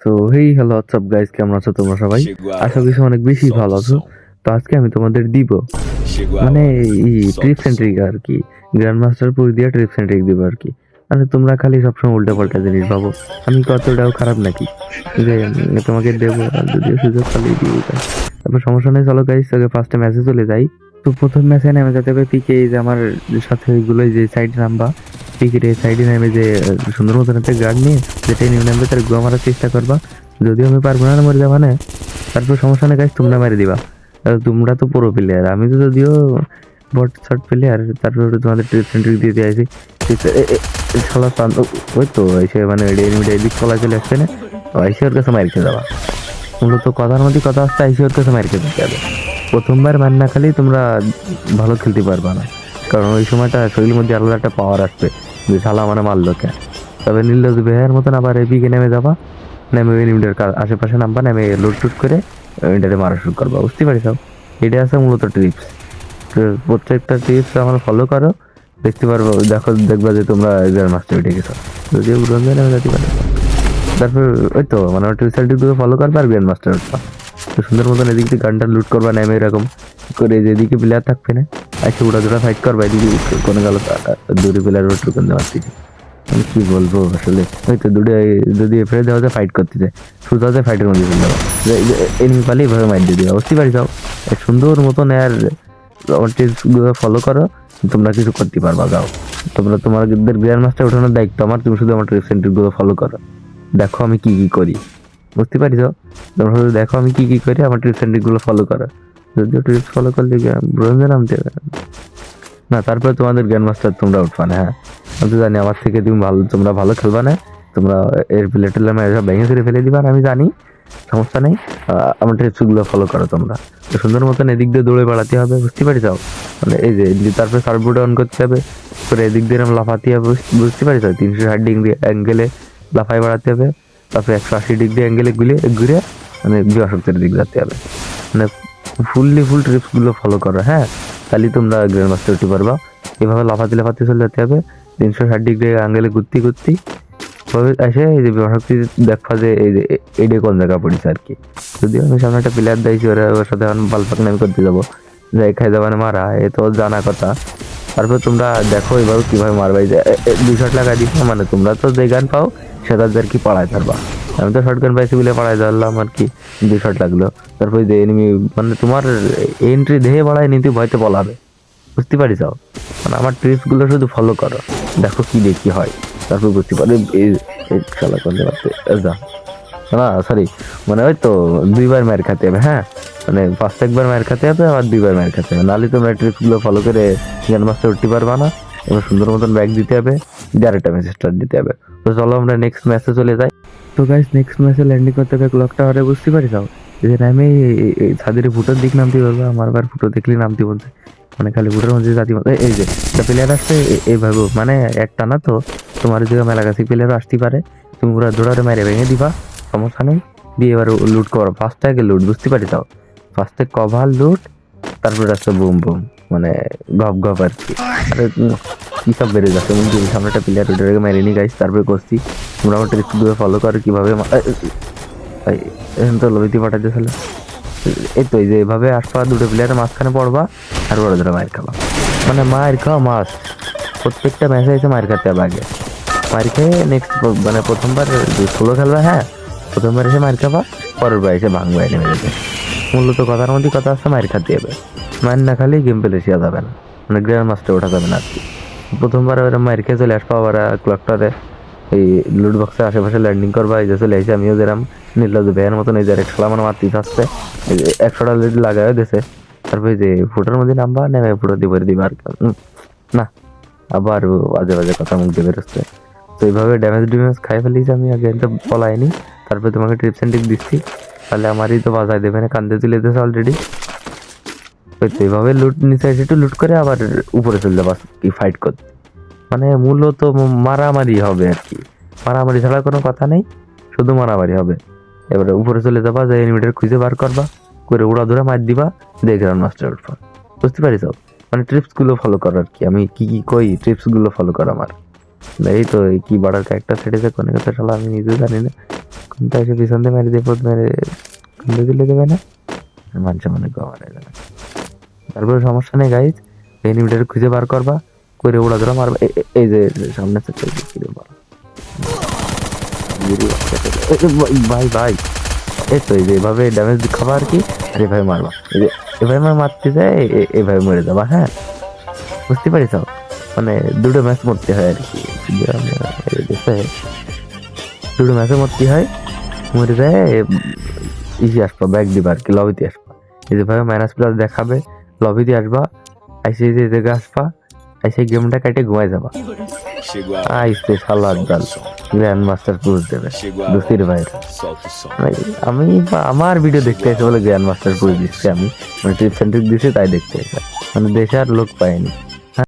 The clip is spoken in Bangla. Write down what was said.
তো হেই হ্যালো হোয়াটসঅ্যাপ গাইস কেমন আছো তোমরা সবাই? আশা করি অনেক বেশি ভালো আছো। তো আজকে আমি তোমাদের দিব। মানে. এই ট্রিপ সেন্ট্রিক আর কি। গ্র্যান্ড মাস্টার পুরি দিয়ে ট্রিপ সেন্ট্রিক দিব আর কি। মানে তোমরা খালি সবসময় উল্টা পাল্টা জিনিস ভাবো। আমি কতটাও খারাপ নাকি? যে তোমাকে দেবো আর যদিও সুযোগ খালি দিয়ে তারপর সমস্যা নেই চলো গাইস তোকে ফার্স্টে ম্যাচে চলে যাই। তো প্রথম ম্যাচে নেমে যেতে হবে পিকে এই যে আমার সাথে ওইগুলো যে সাইড নামবা এই সাইডে নেমে যে সুন্দর মতন একটা গার্ড নিয়ে যেটাই নিয়ে নামবে, তার গোয়া মারার চেষ্টা করবা। যদিও আমি পারব না, মরে যাবা না তারপর সমস্যা নেই গাইস তোমরা মেরে দিবা। তোমরা তো পুরো প্লেয়ার আমি তো যদিও বট শট প্লেয়ার তারপর তোমাদের ট্রিপ সেন্ট্রিক দিয়ে দিয়েছি শালা ওই তো এসে মানে এদিক চলা চলে আসছে, না? আইসি ওর কাছে মারকে যাবা। মূলত কথার মধ্যে কথা আসতে আইসি ওর কাছে মারকে দিতে প্রথমবার মার না খালি তোমরা ভালো খেলতে পারবা না। কারণ ওই সময়টা শরীরের মধ্যে আলাদা একটা পাওয়ার আসবে। যে শালা মানে মারলো কে তবে নীলজ বেহার মতন আবার এদিকে নেমে যাবা। নেমে ওই এনিমিটার আশেপাশে নামবা, নেমে লুট টুট করে এটাতে মারা শুরু করবা। বুঝতে পারিস এটা আছে মূলত টিপস প্রত্যেকটা টিপস আমার ফলো করো। দেখতে পারব, দেখো, দেখবা যে তোমরা গ্র্যান্ড মাস্টার উঠে গেছো যদিও ব্রোঞ্জে নেমে যেতে পারে তারপর ওই তো মানে টিপস দিকে ফলো করবা আর গ্র্যান্ড মাস্টার উঠবা। তো সুন্দর মতন এদিক দিয়ে গানটা লুট করবা, নেমে এরকম। করে যেদিকে প্লেয়ার থাকবে না। আচ্ছা উড়া দুটা ফাইট করবা এদিকে কোনো গেল দূরে প্লেয়ার রোড টুকুন দেওয়ার দিকে আমি কি বলব আসলে? ওই তো দুটো যদি এফরে দেওয়া যায় ফাইট করতে যায়। সোজা যায় ফাইটের মধ্যে চলে যাব এনিমি পালে এভাবে মাইর দিয়ে দিবা বুঝতে পারি যাও। সুন্দর মতন আর টিপসগুলো ফলো করো। তোমরা কিছু করতে পারবা, যাও। তোমরা, তোমাদের গ্র্যান্ড মাস্টার ওঠানোর দায়িত্ব আমার। তুমি শুধু আমার সেন্টারগুলো ফলো করো। দেখো আমি কি কি করি। বুঝতে পারি যাও তোমরা শুধু দেখো আমি কি কি করি, আমার সেন্টারগুলো ফলো করো। যদিও টিপস ফলো করলে ব্রোঞ্জে নামতে না, তারপরে তোমাদের গ্র্যান্ড মাস্টার তোমরা উঠবা না হ্যাঁ? আমি তো জানি, আমার থেকে তুমি ভালো তোমরা ভালো খেলবা না। তোমরা এর প্লেট সব ভেঙে ফিরে ফেলে দিবা আমি জানি। সমস্যা নেই। আমার টিপসগুলো ফলো করো তোমরা। তো সুন্দর মতন এদিক দিয়ে দৌড়ে বেড়াতে হবে, বুঝতে পারি যাও মানে এই যে তারপরে সার্ভবোর্ড অন করতে হবে, তারপরে এদিক দিয়ে এরকম লাফাতে হবে, বুঝ- বুঝতে পারি যাও তিনশো ষাট ডিগ্রি অ্যাঙ্গেলে লাফায় বেড়াতে হবে, তারপরে একশো আশি ডিগ্রি অ্যাঙ্গেলে ঘুরে ঘুরে মানে বিশক্তের দিক যেতে হবে। মানে ফুললি ফুল ট্রিপসগুলো ফলো করো হ্যাঁ? তাহলে তোমরা গ্র্যান্ড মাস্টার উঠতে পারবা। এভাবে লাফাতে লাফাতে চলে যেতে হবে। তিনশো ষাট ডিগ্রি আঙ্গেলে ঘুরতে ঘুরতে। তবে এসে এই যে বিশক্তি দেখবা যে এই যে এ- এইটা কোন জায়গা পড়েছে আর কি। যদি আমি সামনে একটা প্লেয়ার দিয়েছি ওরা ওর সাথে এখন বালপাক নামি করতে যাব। যাই খাই যাবানে মারা, এ তো জানা কথা। তারপর তোমরা দেখো এবার কীভাবে মারবা। এই যে শট লাগাই দিছো মানে তোমরা তো যে গান পাও, সেটা আর কি পাড়ায় পারবা আমি তো শর্ট গান পাইছি বলে পাড়ায় ধরলাম আর কি। দু শট লাগল। তারপর যে এনিমি মানে তোমার এন্ট্রি দেহে বাড়ায় নিতে ভয়তে বলাবে বুঝতে পারি যাও মানে আমার ট্রিপসগুলো শুধু ফলো করো। দেখো কি দেখি হয়। তারপর বুঝতে পারি। খেলা করতে পারতে যা। না সরি মানে ওই তো দুইবার মায়ের খেতে হবে হ্যাঁ? মানে ফার্স্ট একবার মায়ের খেতে হবে, আবার দুইবার মায়ের খেতে হবে। নাহলে তোমরা ট্রিপসগুলো ফলো করে জ্ঞান মাস্টার উঠতে পারবা না। এবার সুন্দর মতন ব্যাগ দিতে হবে, দিয়ে আরেকটা ম্যাচ স্টার্ট দিতে হবে। তো চলো আমরা নেক্সট ম্যাচে চলে যাই। তো গাইস নেক্সট ম্যাচে ল্যান্ডিং করতে হবে ক্লক টাওয়ারে বুঝতে পারি যাও যে নামে ছাদের ফুটোর দিক নামতে পারব আমার বার ফুটো দেখলে নামতে বলছে মানে খালি ফুটোর মধ্যে জাতি এই- যে, একটা প্লেয়ার আসছে এইভাবে মানে একটা না তো, তোমার যে মেলা কাছে প্লেয়ার আসতে পারে। তুমি পুরো দৌড়ারে মেরে ভেঙে দিবা, সমস্যা নেই। দিয়ে এবার লুট করো। ফার্স্ট আগে লুট বুঝতে পারি যাও ফার্স্টে কভার লুট তারপরে আসছে বুম বুম মানে গপ গপ আর কি। কি সব বেড়ে যাচ্ছে? মুখ দিয়ে সামনে একটা প্লেয়ার ওটাকে মেরেনি গাইস তারপরে করছি। তোমরা আমার ট্রিক্সগুলো ফলো করো, কীভাবে এখন তো লবিতে পাঠাতে ছিল এই তো যে এভাবে আসবা, দুটো প্লেয়ারের মাঝখানে পড়বা, আর বড় ধরে মায়ের খাবা। মানে মায়ের খাওয়া মাস প্রত্যেকটা ম্যাচে এসে মায়ের খাতে হবে আগে। মায়ের খেয়ে নেক্সট মানে প্রথমবার ষোলো খেলবা হ্যাঁ প্রথমবার এসে মায়ের খাবা পরের বার এসে ভাঙবা নেমে যাবে মূলত কথার মধ্যে কথা আসছে মায়ের খাতে হবে মায়ের না খালি গেম পেলে শেয়া যাবে না মানে গ্র্যান্ড মাস্টার ওঠা যাবে না আর কি। প্রথমবার ওরা মায়ের খেয়ে চলে আসবা আবার ক্লকটারে এই লুট বক্সের আশেপাশে ল্যান্ডিং করবা, এই যে চলে এসে আমিও যেরাম। নির্লজ ভেয়ের মতন এই যে এক খেলা মানে মারতে থাকছে একশোটা লিড লাগাই দিছে। তারপরে যে ফুটোর মধ্যে নামবা নেমে ফুটো দিয়ে ভরে দিবা আর। না। আবার বাজে বাজে কথা মুখ দিয়ে বেরোচ্ছে। তো এইভাবে ড্যামেজ ড্যামেজ খাই ফেলিস আমি, আগে তো বলাইনি। তারপরে তোমাকে ট্রিপস অ্যান্ড দিচ্ছি। তাহলে আমারই তো বাজায় দেবে না, কান্দে তুলে দিয়েছে অলরেডি ওই তো এইভাবে লুট নিচে একটু লুট করে আবার উপরে চলে যাবা কি ফাইট করতে। মানে মূলত মারামারি হবে আর কি। মারামারি ছাড়া কোনো কথা নেই, শুধু মারামারি হবে। এবারে উপরে চলে যাবা, যে এনিমিটার খুঁজে বার করবা, করে উড়া ধরে মার দিবা গ্রাউন্ড মাস্টার উঠবা বুঝতে পারিস মানে ট্রিপসগুলো ফলো করো আর কি। আমি কি কি কই ট্রিপসগুলো ফলো করো আমার। এই তো, এই কি বর্ডার ক্যারেক্টার সেটেছে কোনে কথা শালা আমি নিজেও জানি না। কোনটা এসে পিছন দিয়ে মেরে দিয়ে পথ মেরে, কোনটা দিলে দেবে না? মানছে মনে কো তারপরে সমস্যা নেই গাইজ এনিমিটার খুঁজে বার করবা করে ওড়া ধরা মারবা। এই যে সামনে ভাই ভাই এই তো, এই যে ড্যামেজ খাবা আর কি, আর এভাবে মারবা। এভাবে মার মারতে যায় এভাবে মরে যাবা হ্যাঁ? বুঝতে পারিস মানে দুটো ম্যাচ মরতে হয় আর কি। আমরা দুটো ম্যাচে মরতে হয়, মরে যায় ইসে আসবা ব্যাগ দিবা আর কি, লবিতে আসবা। এই যে ভাবে মাইনাস প্লাস দেখাবে লবিতে আসবা আইসে যে জায়গা আসবা আইসে গেমটা কাটে ঘুমাই যাবা। আইসে শালা ডাল গ্র্যান্ড মাস্টার পুরুষ দেবে দুস্তির ভাইয়ের আমি আমার ভিডিও দেখতে এসে বলে গ্র্যান্ড মাস্টার পুরুষ দিচ্ছি আমি। মানে টিপস দিছি তাই দেখতে এসে। মানে দেশে আর লোক পাইনি